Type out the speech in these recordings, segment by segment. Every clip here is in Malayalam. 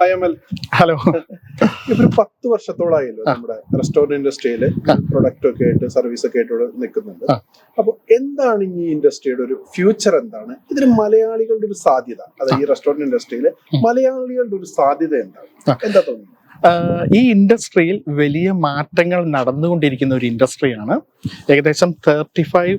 ഹായ് അമൽ. ഹലോ. ഇവർ പത്ത് വർഷത്തോളായല്ലോ നമ്മുടെ റെസ്റ്റോറന്റ് ഇൻഡസ്ട്രിയിൽ പ്രൊഡക്റ്റ് ഒക്കെ ആയിട്ട് സർവീസ് ഒക്കെ ആയിട്ട് നിൽക്കുന്നുണ്ട്. അപ്പോൾ അപ്പൊ എന്താണ് ഈ ഇൻഡസ്ട്രിയുടെ ഒരു ഫ്യൂച്ചർ എന്താണ്? ഇതിന് മലയാളികളുടെ ഒരു സാധ്യത അതായത് ഈ റെസ്റ്റോറന്റ് ഇൻഡസ്ട്രിയിൽ മലയാളികളുടെ ഒരു സാധ്യത എന്താണ്. എന്താ തോന്നുന്നു ഈ ഇൻഡസ്ട്രിയിൽ വലിയ മാറ്റങ്ങൾ നടന്നുകൊണ്ടിരിക്കുന്ന ഒരു ഇൻഡസ്ട്രിയാണ് ഏകദേശം thirty five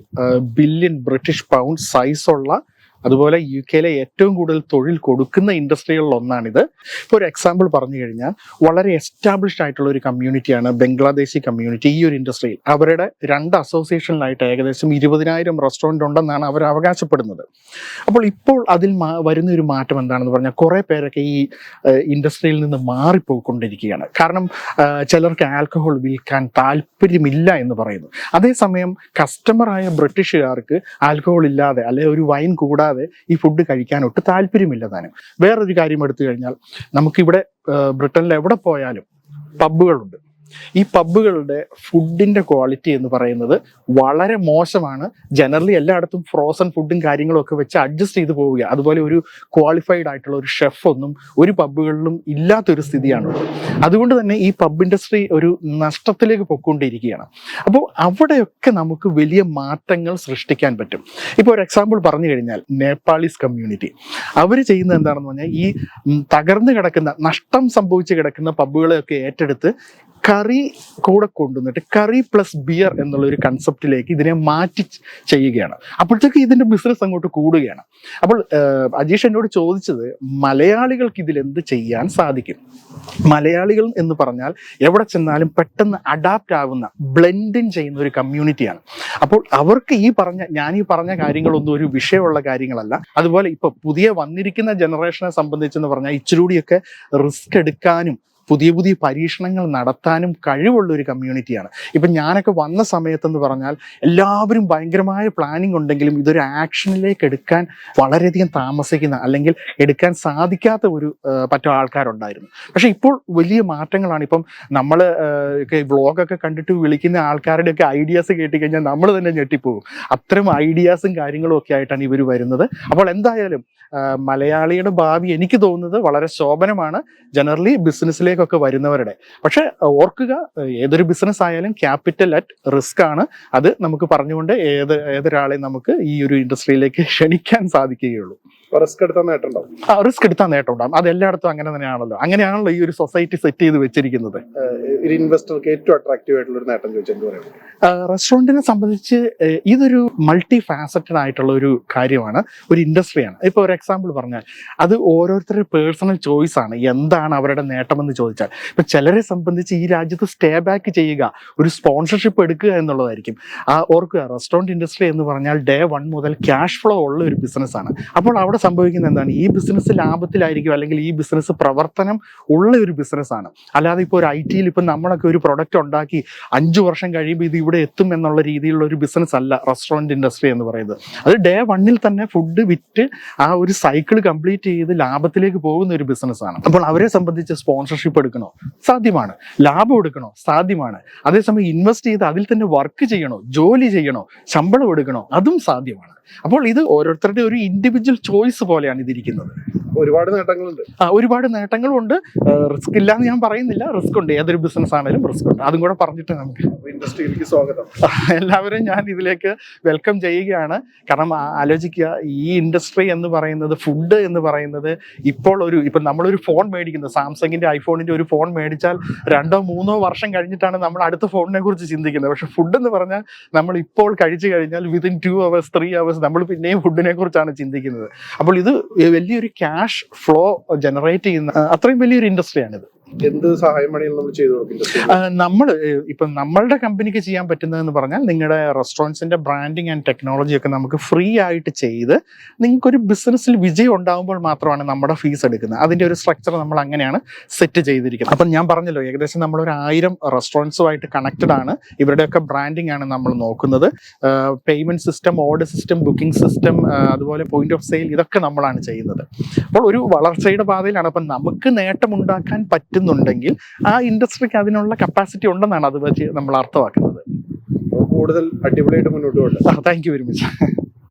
billion British pound സൈസുള്ള അതുപോലെ യു കെയിലെ ഏറ്റവും കൂടുതൽ തൊഴിൽ കൊടുക്കുന്ന ഇൻഡസ്ട്രികളിൽ ഒന്നാണിത് ഇപ്പോൾ ഒരു എക്സാമ്പിൾ പറഞ്ഞു കഴിഞ്ഞാൽ വളരെ എസ്റ്റാബ്ലിഷ്ഡ് ആയിട്ടുള്ള ഒരു കമ്മ്യൂണിറ്റിയാണ് ബംഗ്ലാദേശി കമ്മ്യൂണിറ്റി ഈ ഒരു ഇൻഡസ്ട്രിയിൽ അവരുടെ രണ്ട് അസോസിയേഷനിലായിട്ട് ഏകദേശം ഇരുപതിനായിരം റെസ്റ്റോറന്റ് ഉണ്ടെന്നാണ് അവർ അവകാശപ്പെടുന്നത്. അപ്പോൾ ഇപ്പോൾ അതിൽ വരുന്ന ഒരു മാറ്റം എന്താണെന്ന് പറഞ്ഞാൽ കുറേ പേരൊക്കെ ഈ ഇൻഡസ്ട്രിയിൽ നിന്ന് മാറിപ്പോയിക്കൊണ്ടിരിക്കുകയാണ്. കാരണം ചിലർക്ക് ആൽക്കഹോൾ വിൽക്കാൻ താല്പര്യമില്ല എന്ന് പറയുന്നു. അതേസമയം കസ്റ്റമറായ ബ്രിട്ടീഷുകാർക്ക് ആൽക്കഹോൾ ഇല്ലാതെ അല്ലെ ഒരു വൈൻ കൂടാതെ ഈ ഫുഡ് കഴിക്കാൻ ഒട്ട് താല്പര്യമില്ല താനും. വേറൊരു കാര്യം എടുത്തു കഴിഞ്ഞാൽ നമുക്കിവിടെ ബ്രിട്ടനിൽ എവിടെ പോയാലും പബ്ബുകളുണ്ട് ഈ പബ്ബുകളുടെ ഫുഡിന്റെ ക്വാളിറ്റി എന്ന് പറയുന്നത് വളരെ മോശമാണ്. ജനറലി എല്ലായിടത്തും ഫ്രോസൺ ഫുഡും കാര്യങ്ങളും ഒക്കെ വെച്ച് അഡ്ജസ്റ്റ് ചെയ്ത് പോവുക അതുപോലെ ഒരു ക്വാളിഫൈഡ് ആയിട്ടുള്ള ഒരു ഷെഫ് ഒന്നും ഒരു പബ്ബുകളിലും ഇല്ലാത്തൊരു സ്ഥിതിയാണുള്ളത്. അതുകൊണ്ട് തന്നെ ഈ പബ് ഇൻഡസ്ട്രി ഒരു നഷ്ടത്തിലേക്ക് പൊക്കൊണ്ടിരിക്കുകയാണ് അപ്പോൾ അവിടെയൊക്കെ നമുക്ക് വലിയ മാറ്റങ്ങൾ സൃഷ്ടിക്കാൻ പറ്റും. ഇപ്പോൾ ഒരു എക്സാമ്പിൾ പറഞ്ഞു കഴിഞ്ഞാൽ നേപ്പാളീസ് കമ്മ്യൂണിറ്റി അവർ ചെയ്യുന്ന എന്താണെന്ന് പറഞ്ഞാൽ ഈ തകർന്നു കിടക്കുന്ന നഷ്ടം സംഭവിച്ച് കിടക്കുന്ന പബ്ബുകളെയൊക്കെ ഏറ്റെടുത്ത് കറി കൂടെ കൊണ്ടുവന്നിട്ട് കറി പ്ലസ് ബിയർ എന്നുള്ള ഒരു കൺസെപ്റ്റിലേക്ക് ഇതിനെ മാറ്റി ചെയ്യുകയാണ്. അപ്പോഴത്തേക്ക് ഇതിന്റെ ബിസിനസ് അങ്ങോട്ട് കൂടുകയാണ്. അപ്പോൾ അജീഷ് എന്നോട് ചോദിച്ചത് മലയാളികൾക്ക് ഇതിൽ എന്ത് ചെയ്യാൻ സാധിക്കും? മലയാളികൾ എന്ന് പറഞ്ഞാൽ എവിടെ ചെന്നാലും പെട്ടെന്ന് അഡാപ്റ്റ് ആവുന്ന ബ്ലെൻഡിങ് ചെയ്യുന്ന ഒരു കമ്മ്യൂണിറ്റിയാണ് അപ്പോൾ അവർക്ക് ഈ പറഞ്ഞ ഞാൻ ഈ പറഞ്ഞ കാര്യങ്ങളൊന്നും ഒരു വിഷയമുള്ള കാര്യങ്ങളല്ല. അതുപോലെ ഇപ്പൊ പുതിയ വന്നിരിക്കുന്ന ജനറേഷനെ സംബന്ധിച്ചെന്ന് പറഞ്ഞാൽ ഇച്ചിരൂടിയൊക്കെ റിസ്ക് എടുക്കാനും പുതിയ പുതിയ പരീക്ഷണങ്ങൾ നടത്താനും കഴിവുള്ള ഒരു കമ്മ്യൂണിറ്റിയാണ് ഇപ്പം ഞാനൊക്കെ വന്ന സമയത്തെന്ന് പറഞ്ഞാൽ എല്ലാവരും ഭയങ്കരമായ പ്ലാനിങ് ഉണ്ടെങ്കിലും ഇതൊരു ആക്ഷനിലേക്ക് എടുക്കാൻ വളരെയധികം താമസിക്കുന്ന അല്ലെങ്കിൽ എടുക്കാൻ സാധിക്കാത്ത ഒരു പറ്റ ആൾക്കാരുണ്ടായിരുന്നു. പക്ഷെ ഇപ്പോൾ വലിയ മാറ്റങ്ങളാണ്. ഇപ്പം നമ്മൾ വ്ളോഗൊക്കെ കണ്ടിട്ട് വിളിക്കുന്ന ആൾക്കാരുടെയൊക്കെ ഐഡിയാസ് കേട്ട് കഴിഞ്ഞാൽ നമ്മൾ തന്നെ ഞെട്ടിപ്പോകും. അത്തരം ഐഡിയാസും കാര്യങ്ങളും ഒക്കെ ആയിട്ടാണ് ഇവർ വരുന്നത്. അപ്പോൾ എന്തായാലും മലയാളിയുടെ ഭാവി എനിക്ക് തോന്നുന്നത് വളരെ ശോഭനമാണ്. ജനറലി ബിസിനസ്സിലേക്കൊക്കെ വരുന്നവരുടെ. പക്ഷെ ഓർക്കുക ഏതൊരു ബിസിനസ് ആയാലും ക്യാപിറ്റൽ അറ്റ് റിസ്ക് ആണ്. അത് നമുക്ക് പറഞ്ഞുകൊണ്ട് ഏത് ഏതൊരാളെയും നമുക്ക് ഈ ഒരു ഇൻഡസ്ട്രിയിലേക്ക് ക്ഷണിക്കാൻ സാധിക്കുകയുള്ളൂ. റിസ്ക് എടുത്താൽ നേട്ടമുണ്ടാവും റിസ്ക് എടുത്താൽ നേട്ടം ഉണ്ടാകും അത് എല്ലായിടത്തും അങ്ങനെ തന്നെയാണല്ലോ. അങ്ങനെയാണല്ലോ ഈ ഒരു സൊസൈറ്റി സെറ്റ് ചെയ്ത് വെച്ചിരിക്കുന്നത്. ഒരു ഇൻവെസ്റ്റർക്ക് ഏറ്റവും അട്രാക്റ്റീവ് ആയിട്ടുള്ള ഒരു നേട്ടം ചോദിച്ചാൽ റെസ്റ്റോറന്റിനെ സംബന്ധിച്ച് ഇതൊരു മൾട്ടി ഫാസറ്റഡ് ആയിട്ടുള്ള ഒരു കാര്യമാണ് ഒരു ഇൻഡസ്ട്രിയാണ്. ഇപ്പോൾ ഒരു എക്സാമ്പിൾ പറഞ്ഞാൽ അത് ഓരോരുത്തരുടെ പേഴ്സണൽ ചോയ്സ് ആണ്. എന്താണ് അവരുടെ നേട്ടമെന്ന് ചോദിച്ചാൽ ഇപ്പം ചിലരെ സംബന്ധിച്ച് ഈ രാജ്യത്ത് സ്റ്റേ ബാക്ക് ചെയ്യുക ഒരു സ്പോൺസർഷിപ്പ് എടുക്കുക എന്നുള്ളതായിരിക്കും. ആ ഓർക്കുക റെസ്റ്റോറന്റ് ഇൻഡസ്ട്രി എന്ന് പറഞ്ഞാൽ ഡേ വൺ മുതൽ ക്യാഷ് ഫ്ലോ ഉള്ള ഒരു ബിസിനസ് ആണ്. അപ്പോൾ അവിടെ സംഭവിക്കുന്നത് എന്താണ്? ഈ ബിസിനസ് ലാഭത്തിലായിരിക്കും അല്ലെങ്കിൽ ഈ ബിസിനസ് പ്രവർത്തനം ഉള്ള ഒരു ബിസിനസ്സാണ് അല്ലാതെ ഇപ്പോൾ ഒരു ഐ ടിയിൽ ഇപ്പം നമ്മളൊക്കെ ഒരു പ്രൊഡക്റ്റ് ഉണ്ടാക്കി അഞ്ച് വർഷം കഴിയുമ്പോൾ ഇത് ഇവിടെ എത്തും എന്നുള്ള രീതിയിലുള്ള ഒരു ബിസിനസ് അല്ല റെസ്റ്റോറന്റ് ഇൻഡസ്ട്രി എന്ന് പറയുന്നത്. അത് ഡേ വണ്ണിൽ തന്നെ ഫുഡ് വിറ്റ് ആ ഒരു സൈക്കിൾ കംപ്ലീറ്റ് ചെയ്ത് ലാഭത്തിലേക്ക് പോകുന്ന ഒരു ബിസിനസ്സാണ് അപ്പോൾ അവരെ സംബന്ധിച്ച് സ്പോൺസർഷിപ്പ് എടുക്കണോ? സാധ്യമാണ്. ലാഭം എടുക്കണോ? സാധ്യമാണ്. അതേസമയം ഇൻവെസ്റ്റ് ചെയ്ത് അതിൽ തന്നെ വർക്ക് ചെയ്യണോ? ജോലി ചെയ്യണോ? ശമ്പളം എടുക്കണോ? അതും സാധ്യമാണ്. അപ്പോൾ ഇത് ഓരോരുത്തരുടെ ഒരു ഇൻഡിവിജ്വൽ ചോയ്സ് പോലെയാണ് ഇതിരിക്കുന്നത്. ഒരുപാട് നേട്ടങ്ങളുണ്ട്. ആ, ഒരുപാട് നേട്ടങ്ങളുണ്ട്. റിസ്ക് ഇല്ല എന്ന് ഞാൻ പറയുന്നില്ല. റിസ്ക് ഉണ്ട്. ഏതൊരു ബിസിനസ് ആണെങ്കിലും റിസ്ക് ഉണ്ട്. അതും കൂടെ പറഞ്ഞിട്ട് നമുക്ക് ഇൻഡസ്ട്രിയിലേക്ക് സ്വാഗതം. എല്ലാവരും ഞാൻ ഇതിലേക്ക് വെൽക്കം ചെയ്യുകയാണ്. കാരണം ആലോചിക്കുക ഈ ഇൻഡസ്ട്രി എന്ന് പറയുന്നത് ഫുഡ് എന്ന് പറയുന്നത് ഇപ്പോൾ ഒരു ഇപ്പം നമ്മളൊരു ഫോൺ മേടിക്കുന്നത് സാംസങ്ങിന്റെ ഐഫോണിന്റെ ഒരു ഫോൺ മേടിച്ചാൽ രണ്ടോ മൂന്നോ വർഷം കഴിഞ്ഞിട്ടാണ് നമ്മൾ അടുത്ത ഫോണിനെ കുറിച്ച് ചിന്തിക്കുന്നത്. പക്ഷെ ഫുഡ് എന്ന് പറഞ്ഞാൽ നമ്മൾ ഇപ്പോൾ കഴിച്ചു കഴിഞ്ഞാൽ within two hours three hours നമ്മൾ പിന്നെയും ഫുഡിനെ കുറിച്ചാണ് ചിന്തിക്കുന്നത്. അപ്പോൾ ഇത് വലിയൊരു ക്യാഷ് ഫ്ലോ ജനറേറ്റ് ചെയ്യുന്ന അത്രയും വലിയൊരു ഇൻഡസ്ട്രിയാണിത്. എന്ത് സഹായം വേണമെങ്കിലും നമ്മൾ ചെയ്തു കൊടുക്കും നമ്മൾ ഇപ്പം നമ്മളുടെ കമ്പനിക്ക് ചെയ്യാൻ പറ്റുന്നതെന്ന് പറഞ്ഞാൽ നിങ്ങളുടെ റെസ്റ്റോറൻസിന്റെ ബ്രാൻഡിങ് ആൻഡ് ടെക്നോളജി ഒക്കെ നമുക്ക് ഫ്രീ ആയിട്ട് ചെയ്ത് നിങ്ങൾക്കൊരു ബിസിനസ്സിൽ വിജയം ഉണ്ടാകുമ്പോൾ മാത്രമാണ് നമ്മുടെ ഫീസ് എടുക്കുന്നത്. അതിന്റെ ഒരു സ്ട്രക്ചർ നമ്മൾ അങ്ങനെയാണ് സെറ്റ് ചെയ്തിരിക്കുന്നത്. അപ്പം ഞാൻ പറഞ്ഞല്ലോ ഏകദേശം നമ്മൾ ഒരു ആയിരം റെസ്റ്റോറന്റ്സുമായിട്ട് കണക്റ്റഡ് ആണ്. ഇവരുടെയൊക്കെ ബ്രാൻഡിങ് ആണ് നമ്മൾ നോക്കുന്നത്. Payment system order system booking system അതുപോലെ പോയിന്റ് ഓഫ് സെയിൽ ഇതൊക്കെ നമ്മളാണ് ചെയ്യുന്നത്. അപ്പോൾ ഒരു വളർച്ചയുടെ പാതയിലാണ്. അപ്പം നമുക്ക് നേട്ടം ഉണ്ടാക്കാൻ നേട്ടമുണ്ടാക്കാൻ പറ്റുന്നുണ്ടെങ്കിൽ ആ ഇൻഡസ്ട്രിക്ക് അതിനുള്ള കപ്പാസിറ്റി ഉണ്ടെന്നാണ് അത് വെച്ച് നമ്മൾ അർത്ഥമാക്കുന്നത്. കൂടുതൽ അടിപൊളിയായിട്ട് മുന്നോട്ട് പോകട്ടെ. Thank you very much